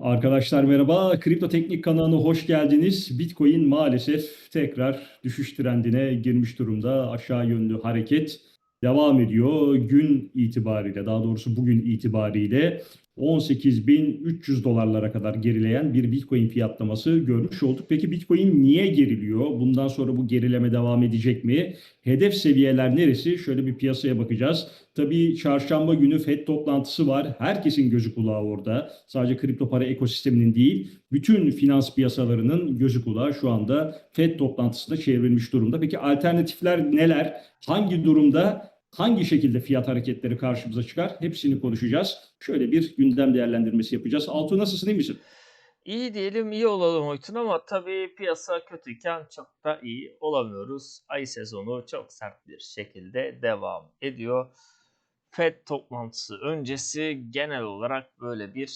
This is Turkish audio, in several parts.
Arkadaşlar merhaba. Kripto Teknik kanalına hoş geldiniz. Bitcoin maalesef tekrar düşüş trendine girmiş durumda. Aşağı yönlü hareket devam ediyor. Gün itibariyle, daha doğrusu bugün itibariyle 18.300 dolarlara kadar gerileyen bir Bitcoin fiyatlaması görmüş olduk. Peki Bitcoin niye geriliyor? Bundan sonra bu gerileme devam edecek mi? Hedef seviyeler neresi? Şöyle bir piyasaya bakacağız. Tabii çarşamba günü FED toplantısı var. Herkesin gözü kulağı orada. Sadece kripto para ekosisteminin değil, bütün finans piyasalarının gözü kulağı şu anda FED toplantısına çevrilmiş durumda. Peki alternatifler neler? Hangi durumda hangi şekilde fiyat hareketleri karşımıza çıkar? Hepsini konuşacağız. Şöyle bir gündem değerlendirmesi yapacağız. Altuğ nasılsın iyi misin? İyi diyelim iyi olalım Oytun ama tabii piyasa kötüyken çok da iyi olamıyoruz. Ay sezonu çok sert bir şekilde devam ediyor. Fed toplantısı öncesi genel olarak böyle bir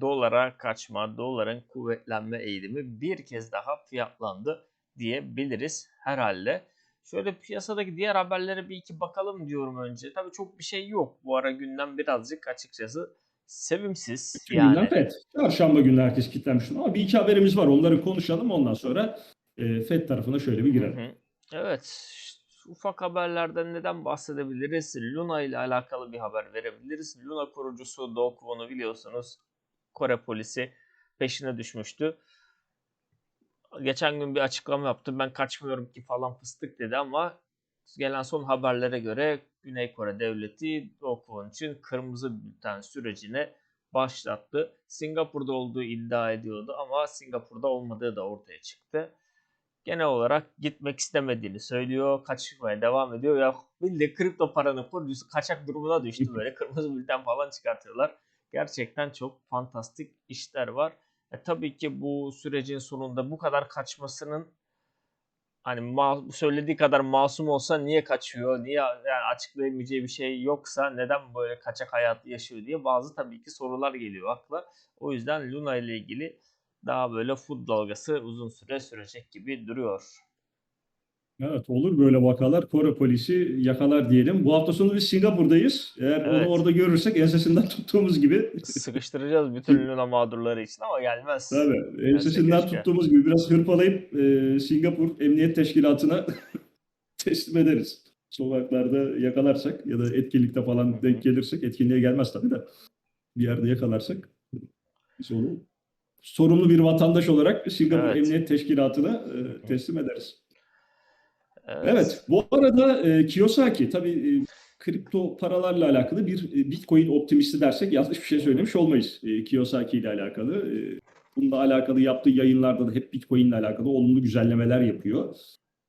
dolara kaçma, doların kuvvetlenme eğilimi bir kez daha fiyatlandı diyebiliriz herhalde. Şöyle piyasadaki diğer haberlere bir iki bakalım diyorum önce. Tabii çok bir şey yok. Bu ara gündem birazcık açıkçası sevimsiz. Gündem Yani FED. Çarşamba günü herkes kilitlenmiş. Ama bir iki haberimiz var. Onları konuşalım. Ondan sonra e, FED tarafına şöyle bir Hı girelim. hı. Evet. şu Ufak haberlerden neden bahsedebiliriz? Luna ile alakalı bir haber verebiliriz. Luna kurucusu Do Kwon'u biliyorsunuz Kore polisi peşine düşmüştü. Geçen gün bir açıklama yaptı. Ben kaçmıyorum ki falan fıstık dedi ama gelen son haberlere göre Güney Kore devleti Do Kwon için kırmızı bülten sürecine başlattı. Singapur'da olduğu iddia ediyordu ama Singapur'da olmadığı da ortaya çıktı genel olarak gitmek istemediğini söylüyor. Kaçmaya devam ediyor. Ya bildiğin kripto paranın kurucusu kaçak durumuna düştü. Böyle kırmızı bülten falan çıkartıyorlar. Gerçekten çok fantastik işler var. E, tabii ki bu sürecin sonunda bu kadar kaçmasının hani söylediği kadar masum olsa niye kaçıyor? Niye yani açıklayamayacağı bir şey yoksa neden böyle kaçak hayatı yaşıyor diye bazı tabii ki sorular geliyor akla. O yüzden Luna ile ilgili daha böyle food dalgası uzun süre sürecek gibi duruyor. Evet olur böyle vakalar. Kore polisi yakalar diyelim. Bu hafta sonu biz Singapur'dayız. Eğer onu Evet. orada görürsek ensesinden tuttuğumuz gibi Sıkıştıracağız bütün Luna mağdurları için ama gelmez. Tabii. Ensesinden keşke. tuttuğumuz gibi biraz hırpalayıp e, Singapur Emniyet Teşkilatı'na teslim ederiz. Sokaklarda yakalarsak ya da etkinlikte falan denk gelirsek, etkinliğe gelmez tabii de bir yerde yakalarsak biz onu sorumlu bir vatandaş olarak Singapur Evet. Emniyet Teşkilatı'na e, teslim ederiz. Evet. Evet, bu arada e, Kiyosaki tabii e, kripto paralarla alakalı bir e, Bitcoin optimisti dersek yanlış bir şey söylemiş olmayız e, Kiyosaki ile alakalı. E, bununla alakalı yaptığı yayınlarda da hep Bitcoin ile alakalı olumlu güzellemeler yapıyor.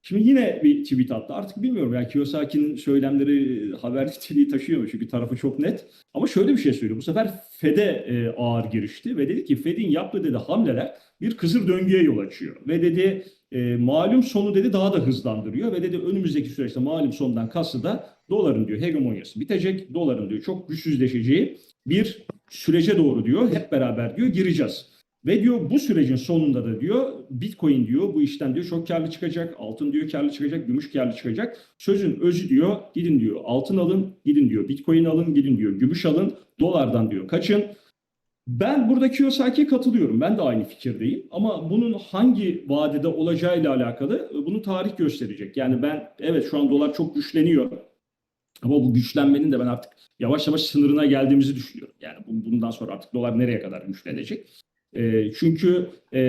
Şimdi yine bir tweet attı. Artık bilmiyorum ya Kiyosaki'nin söylemleri e, haber niteliği taşıyor mu? Çünkü tarafı çok net. Ama şöyle bir şey söylüyor. Bu sefer Fed'e e, ağır girişti ve dedi ki Fed'in yaptığı dedi hamleler bir kısır döngüye yol açıyor. Ve dedi e, malum sonu dedi daha da hızlandırıyor ve dedi önümüzdeki süreçte malum sondan kastı da doların diyor hegemonyası bitecek. Doların diyor çok güçsüzleşeceği bir sürece doğru diyor hep beraber diyor gireceğiz. Ve diyor bu sürecin sonunda da diyor Bitcoin diyor bu işten diyor çok karlı çıkacak. Altın diyor karlı çıkacak. Gümüş karlı çıkacak. Sözün özü diyor gidin diyor altın alın gidin diyor Bitcoin alın gidin diyor gümüş alın dolardan diyor kaçın. Ben burada Kiyosaki'ye katılıyorum. Ben de aynı fikirdeyim. Ama bunun hangi vadede olacağıyla alakalı e, bunu tarih gösterecek. Yani ben evet şu an dolar çok güçleniyor. Ama bu güçlenmenin de ben artık yavaş yavaş sınırına geldiğimizi düşünüyorum. Yani bu- bundan sonra artık dolar nereye kadar güçlenecek? E, çünkü e,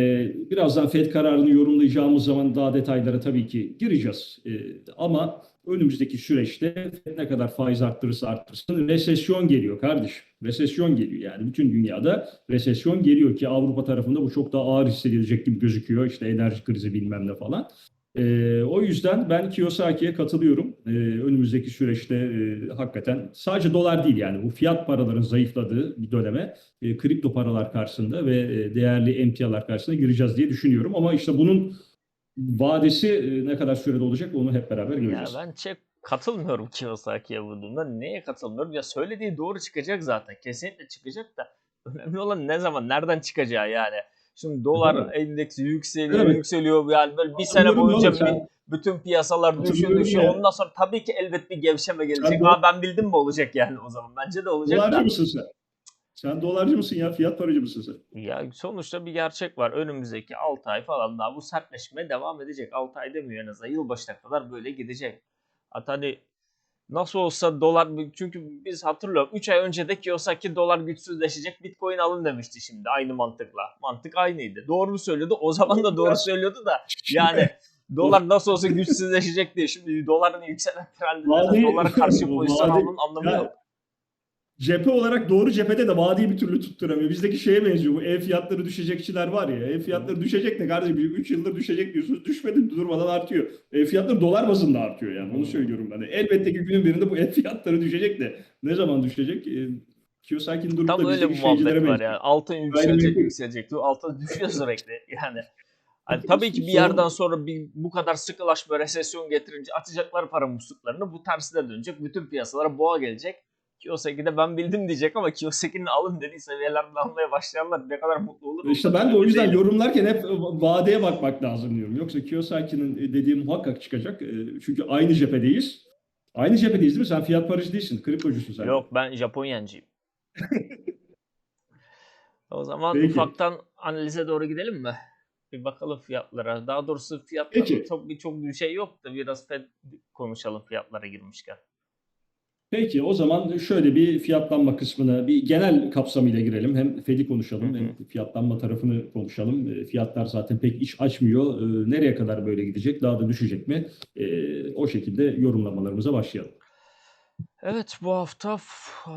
birazdan Fed kararını yorumlayacağımız zaman daha detaylara tabii ki gireceğiz. E, ama önümüzdeki süreçte ne kadar faiz arttırırsa arttırsın resesyon geliyor kardeşim. Resesyon geliyor yani bütün dünyada resesyon geliyor ki Avrupa tarafında bu çok daha ağır hissedilecek gibi gözüküyor. İşte enerji krizi bilmem ne falan. Ee, o yüzden ben Kiyosaki'ye katılıyorum. Ee, önümüzdeki süreçte e, hakikaten sadece dolar değil yani bu fiyat paraların zayıfladığı bir döneme e, kripto paralar karşısında ve e, değerli emtialar karşısında gireceğiz diye düşünüyorum. Ama işte bunun vadesi e, ne kadar sürede olacak onu hep beraber Ya göreceğiz. ben çok katılmıyorum Kiyosaki'ye bu durumda. Neye katılmıyorum? Ya söylediği doğru çıkacak zaten. Kesinlikle çıkacak da önemli olan ne zaman, nereden çıkacağı yani. Şimdi dolar endeksi yükseliyor, Evet. yükseliyor. Yani böyle bir sene boyunca bir- bütün piyasalar düşüyor düşüyor. ya. Ondan sonra tabii ki elbet bir gevşeme gelecek. Ama ben bildim mi olacak yani o zaman. Bence de olacak Dolarcı mısın sen? Sen dolarcı mısın ya? Fiyat paracı mısın sen? Ya sonuçta bir gerçek var. Önümüzdeki 6 ay falan daha bu sertleşmeye devam edecek. 6 ay demiyor en azından. Yılbaşına kadar böyle gidecek. Hatta hani nasıl olsa dolar çünkü biz hatırlıyorum 3 ay önce de Kiyosaki dolar güçsüzleşecek Bitcoin alın demişti şimdi aynı mantıkla. Mantık aynıydı. Doğru mu söylüyordu? O zaman da doğru söylüyordu da yani dolar nasıl olsa güçsüzleşecek diye şimdi doların yükselen trendinde Vallahi- dolara karşı pozisyon almanın anlamı yok. Cephe olarak doğru cephede de vadeyi bir türlü tutturamıyor. Bizdeki şeye benziyor. Bu ev fiyatları düşecekçiler var ya. Ev fiyatları düşecek de kardeşim 3 yıldır düşecek diyorsunuz. Düşmedi durmadan artıyor. Ev fiyatları dolar bazında artıyor yani. Onu söylüyorum ben de. Elbette ki günün birinde bu ev fiyatları düşecek de. Ne zaman düşecek? Ee, Kiyosaki'nin durumu Tam da öyle bir muhabbet var benziyor. yani. Altın yükselecek yükselecek diyor. Altın düşüyor sürekli yani. Hani tabii ki bir yerden sonra bir, bu kadar sıkılaşma, resesyon getirince atacaklar para musluklarını. Bu tersine dönecek. Bütün piyasalara boğa gelecek. Kiyosaki'de ben bildim diyecek ama Kiyosaki'nin alın dediği seviyelerden almaya başlayanlar ne kadar mutlu olur. İşte ben de o yüzden yorumlarken hep vadeye bakmak lazım diyorum. Yoksa Kiyosaki'nin dediği muhakkak çıkacak. Ee, Çünkü aynı cephedeyiz. Aynı cephedeyiz değil mi? Sen fiyat paracı değilsin. Kriptocusun sen. Yok ben Japonyancıyım. o zaman Peki. ufaktan analize doğru gidelim mi? Bir bakalım fiyatlara. Daha doğrusu fiyatlara Peki. çok bir çok bir şey yok da biraz Fed konuşalım fiyatlara girmişken. Peki o zaman şöyle bir fiyatlanma kısmına bir genel kapsamıyla girelim. Hem Fed'i konuşalım Hı hı. hem fiyatlanma tarafını konuşalım. E, Fiyatlar zaten pek iş açmıyor. E, Nereye kadar böyle gidecek? Daha da düşecek mi? E, O şekilde yorumlamalarımıza başlayalım. Evet bu hafta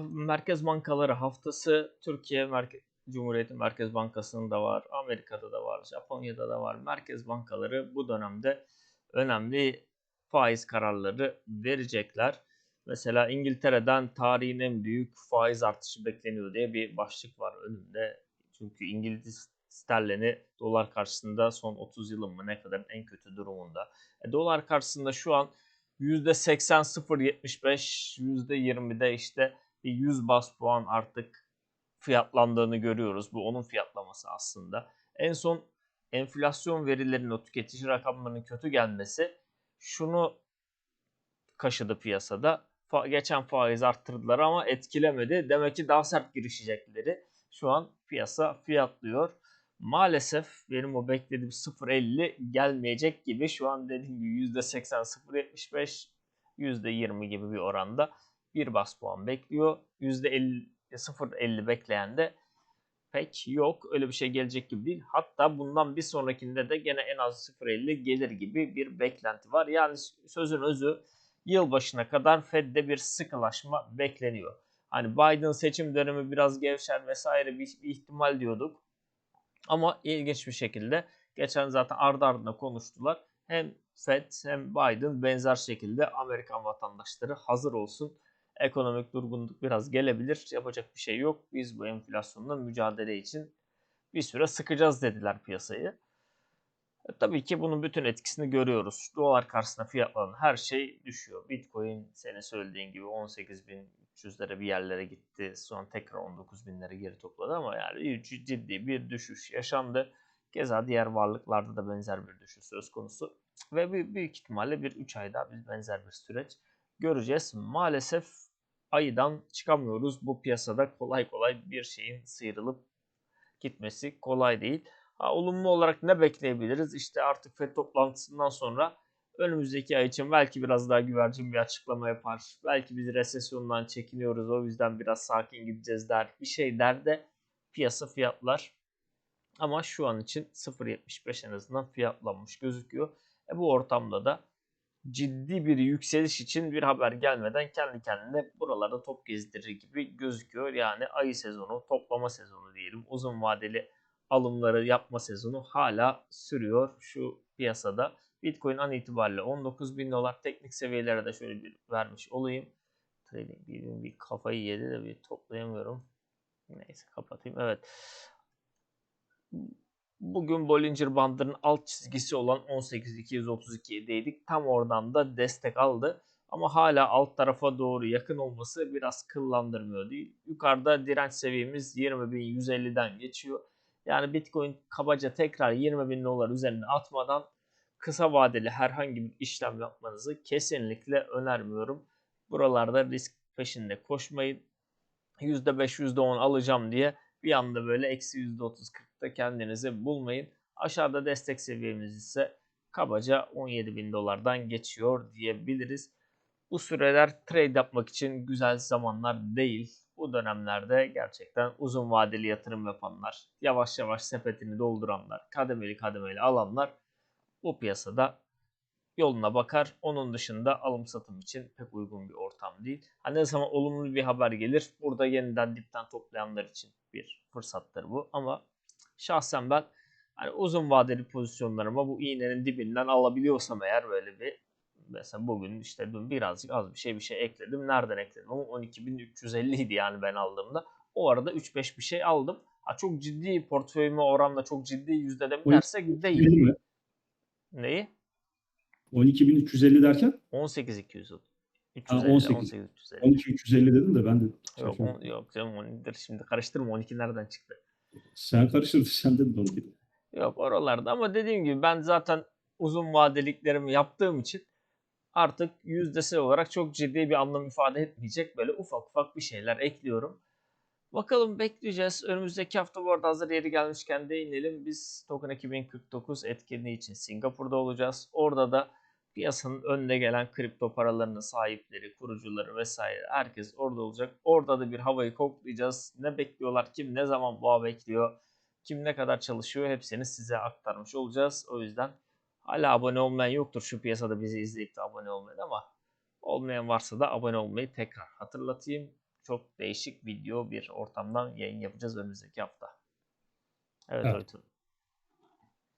Merkez Bankaları haftası Türkiye Merkez Cumhuriyeti Merkez Bankası'nın da var, Amerika'da da var, Japonya'da da var. Merkez bankaları bu dönemde önemli faiz kararları verecekler. Mesela İngiltere'den tarihin en büyük faiz artışı bekleniyor diye bir başlık var önümde. Çünkü İngiliz sterlini dolar karşısında son 30 yılın mı ne kadar en kötü durumunda. E, dolar karşısında şu an %80 0.75 %20'de işte bir 100 bas puan artık fiyatlandığını görüyoruz. Bu onun fiyatlaması aslında. En son enflasyon verilerinin o tüketici rakamlarının kötü gelmesi şunu kaşıdı piyasada. Fa- geçen faiz arttırdılar ama etkilemedi. Demek ki daha sert girişecekleri şu an piyasa fiyatlıyor. Maalesef benim o beklediğim 0.50 gelmeyecek gibi şu an dediğim gibi %80 0.75 %20 gibi bir oranda bir bas puan bekliyor. %50 0.50 bekleyen de pek yok. Öyle bir şey gelecek gibi değil. Hatta bundan bir sonrakinde de gene en az 0.50 gelir gibi bir beklenti var. Yani sözün özü yılbaşına kadar Fed'de bir sıkılaşma bekleniyor. Hani Biden seçim dönemi biraz gevşer vesaire bir, ihtimal diyorduk. Ama ilginç bir şekilde geçen zaten ardı ardına konuştular. Hem Fed hem Biden benzer şekilde Amerikan vatandaşları hazır olsun. Ekonomik durgunluk biraz gelebilir. Yapacak bir şey yok. Biz bu enflasyonla mücadele için bir süre sıkacağız dediler piyasayı. E, tabii ki bunun bütün etkisini görüyoruz. Dolar karşısında fiyatlanan her şey düşüyor. Bitcoin senin söylediğin gibi 18.300'lere bir yerlere gitti. Sonra tekrar 19.000'lere geri topladı ama yani ciddi bir düşüş yaşandı. Keza diğer varlıklarda da benzer bir düşüş söz konusu. Ve büyük, ihtimalle bir 3 ay daha biz benzer bir süreç göreceğiz. Maalesef aydan çıkamıyoruz. Bu piyasada kolay kolay bir şeyin sıyrılıp gitmesi kolay değil. Olumlu olarak ne bekleyebiliriz? İşte artık FED toplantısından sonra önümüzdeki ay için belki biraz daha güvercin bir açıklama yapar. Belki biz resesyondan çekiniyoruz o yüzden biraz sakin gideceğiz der. Bir şey der de piyasa fiyatlar. Ama şu an için 0.75 en azından fiyatlanmış gözüküyor. E bu ortamda da ciddi bir yükseliş için bir haber gelmeden kendi kendine buralarda top gezdirir gibi gözüküyor. Yani ayı sezonu, toplama sezonu diyelim. Uzun vadeli alımları yapma sezonu hala sürüyor şu piyasada. Bitcoin an itibariyle 19 bin dolar teknik seviyelere de şöyle bir vermiş olayım. Trading bir, bir kafayı yedi de bir toplayamıyorum. Neyse kapatayım. Evet. Bugün Bollinger Bandı'nın alt çizgisi olan 18.232'deydik. Tam oradan da destek aldı. Ama hala alt tarafa doğru yakın olması biraz kıllandırmıyor değil. Yukarıda direnç seviyemiz 20.150'den geçiyor. Yani Bitcoin kabaca tekrar 20.000 dolar üzerine atmadan kısa vadeli herhangi bir işlem yapmanızı kesinlikle önermiyorum. Buralarda risk peşinde koşmayın. %5, %10 alacağım diye bir anda böyle eksi %30-40'da kendinizi bulmayın. Aşağıda destek seviyemiz ise kabaca 17 bin dolardan geçiyor diyebiliriz. Bu süreler trade yapmak için güzel zamanlar değil. Bu dönemlerde gerçekten uzun vadeli yatırım yapanlar, yavaş yavaş sepetini dolduranlar, kademeli kademeli alanlar bu piyasada yoluna bakar. Onun dışında alım satım için pek uygun bir ortam değil. Hani ne zaman olumlu bir haber gelir burada yeniden dipten toplayanlar için bir fırsattır bu. Ama şahsen ben hani uzun vadeli pozisyonlarıma bu iğnenin dibinden alabiliyorsam eğer böyle bir mesela bugün işte dün birazcık az bir şey bir şey ekledim. Nereden ekledim? Ama 12.350 idi yani ben aldığımda. O arada 3-5 bir şey aldım. Ha, çok ciddi portföyüme oranla çok ciddi yüzdede mi dersek değil. Mi? Neyi? 12.350 derken 18.200. Ha, 350, 18. 18.350. 12.350 dedim de ben de Yok, on, yok canım 12'dir şimdi karıştırma 12 nereden çıktı? sen karıştırdın sen dedin 12. Yok oralarda ama dediğim gibi ben zaten uzun vadeliklerimi yaptığım için artık yüzdesel olarak çok ciddi bir anlam ifade etmeyecek böyle ufak ufak bir şeyler ekliyorum. Bakalım bekleyeceğiz. Önümüzdeki hafta bu arada hazır yeri gelmişken değinelim. Biz Token 2049 etkinliği için Singapur'da olacağız. Orada da piyasanın önde gelen kripto paralarının sahipleri, kurucuları vesaire herkes orada olacak. Orada da bir havayı koklayacağız. Ne bekliyorlar, kim ne zaman boğa bekliyor, kim ne kadar çalışıyor hepsini size aktarmış olacağız. O yüzden hala abone olmayan yoktur şu piyasada bizi izleyip de abone olmayan ama olmayan varsa da abone olmayı tekrar hatırlatayım. Çok değişik video bir ortamdan yayın yapacağız önümüzdeki hafta. Evet, Evet. Oytun.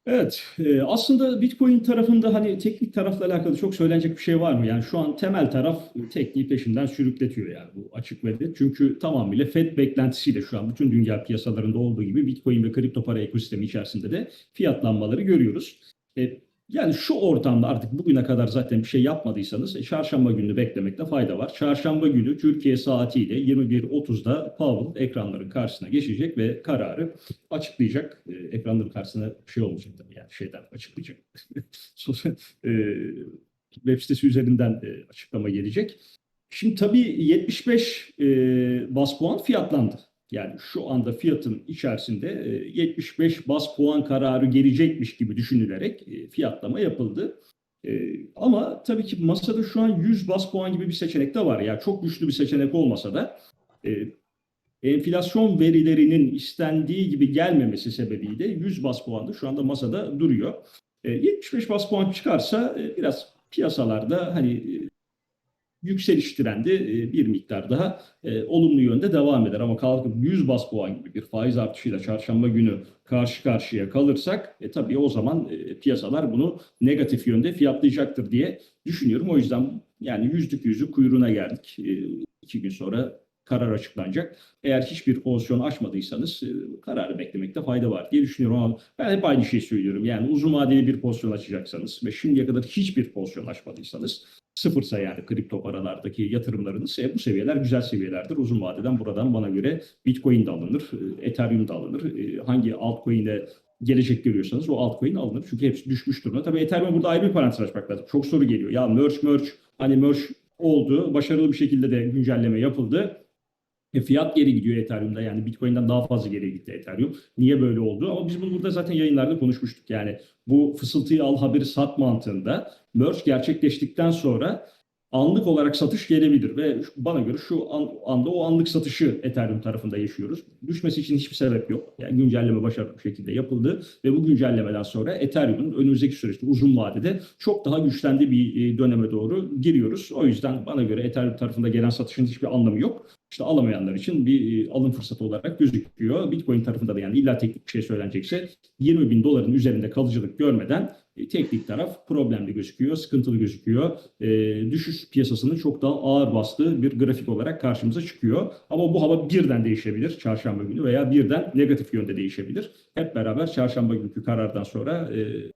Evet, e, aslında Bitcoin tarafında hani teknik tarafla alakalı çok söylenecek bir şey var mı? Yani şu an temel taraf tekniği peşinden sürükletiyor yani bu açık ve net. Çünkü tamamıyla Fed beklentisiyle şu an bütün dünya piyasalarında olduğu gibi Bitcoin ve kripto para ekosistemi içerisinde de fiyatlanmaları görüyoruz. E, yani şu ortamda artık bugüne kadar zaten bir şey yapmadıysanız e, çarşamba günü beklemekte fayda var. Çarşamba günü Türkiye saatiyle 21.30'da Powell ekranların karşısına geçecek ve kararı açıklayacak. E, ekranların karşısına şey olmayacak tabii yani şeyden açıklayacak. E, web sitesi üzerinden e, açıklama gelecek. Şimdi tabii 75 e, bas puan fiyatlandı. Yani şu anda fiyatın içerisinde e, 75 bas puan kararı gelecekmiş gibi düşünülerek e, fiyatlama yapıldı. E, ama tabii ki masada şu an 100 bas puan gibi bir seçenek de var. Yani çok güçlü bir seçenek olmasa da e, enflasyon verilerinin istendiği gibi gelmemesi sebebiyle 100 bas puan da şu anda masada duruyor. E, 75 bas puan çıkarsa e, biraz piyasalarda hani e, yükseliş trendi e, bir miktar daha e, olumlu yönde devam eder. Ama kalkıp 100 bas puan gibi bir faiz artışıyla çarşamba günü karşı karşıya kalırsak e, tabii o zaman e, piyasalar bunu negatif yönde fiyatlayacaktır diye düşünüyorum. O yüzden yani yüzlük yüzü kuyruğuna geldik. E, iki gün sonra karar açıklanacak. Eğer hiçbir pozisyon açmadıysanız kararı beklemekte fayda var diye düşünüyorum ama ben hep aynı şeyi söylüyorum. Yani uzun vadeli bir pozisyon açacaksanız ve şimdiye kadar hiçbir pozisyon açmadıysanız sıfırsa yani kripto paralardaki yatırımlarınız e, bu seviyeler güzel seviyelerdir. Uzun vadeden buradan bana göre Bitcoin de alınır, e, Ethereum da alınır. E, hangi altcoin'e gelecek görüyorsanız o altcoin alınır. Çünkü hepsi düşmüş durumda. Tabii Ethereum burada ayrı bir parantez açmak lazım. Çok soru geliyor. Ya merge merge hani merge oldu. Başarılı bir şekilde de güncelleme yapıldı. E, fiyat geri gidiyor Ethereum'da yani Bitcoin'den daha fazla geri gitti Ethereum. Niye böyle oldu? Ama biz bunu burada zaten yayınlarda konuşmuştuk. Yani bu fısıltıyı al haberi sat mantığında merge gerçekleştikten sonra anlık olarak satış gelebilir ve bana göre şu an, anda o anlık satışı Ethereum tarafında yaşıyoruz. Düşmesi için hiçbir sebep yok. Yani güncelleme başarılı bir şekilde yapıldı ve bu güncellemeden sonra Ethereum'un önümüzdeki süreçte uzun vadede çok daha güçlendiği bir e, döneme doğru giriyoruz. O yüzden bana göre Ethereum tarafında gelen satışın hiçbir anlamı yok. İşte alamayanlar için bir e, alım fırsatı olarak gözüküyor. Bitcoin tarafında da yani illa teknik bir şey söylenecekse 20 bin doların üzerinde kalıcılık görmeden e, teknik taraf problemli gözüküyor, sıkıntılı gözüküyor. E, düşüş piyasasının çok daha ağır bastığı bir grafik olarak karşımıza çıkıyor. Ama bu hava birden değişebilir çarşamba günü veya birden negatif yönde değişebilir. Hep beraber çarşamba günkü karardan sonra e,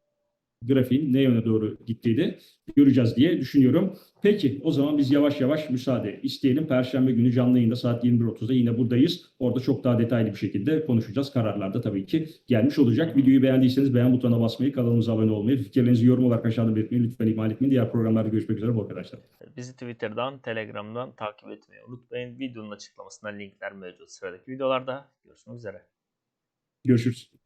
grafiğin ne yöne doğru gittiğini göreceğiz diye düşünüyorum. Peki o zaman biz yavaş yavaş müsaade isteyelim. Perşembe günü canlı yayında saat 21.30'da yine buradayız. Orada çok daha detaylı bir şekilde konuşacağız. Kararlar da tabii ki gelmiş olacak. Videoyu beğendiyseniz beğen butonuna basmayı, kanalımıza abone olmayı, fikirlerinizi yorum olarak aşağıda belirtmeyi lütfen ihmal etmeyin. Diğer programlarda görüşmek üzere bu arkadaşlar. Bizi Twitter'dan, Telegram'dan takip etmeyi unutmayın. Videonun açıklamasında linkler mevcut sıradaki videolarda. Görüşmek üzere. Görüşürüz.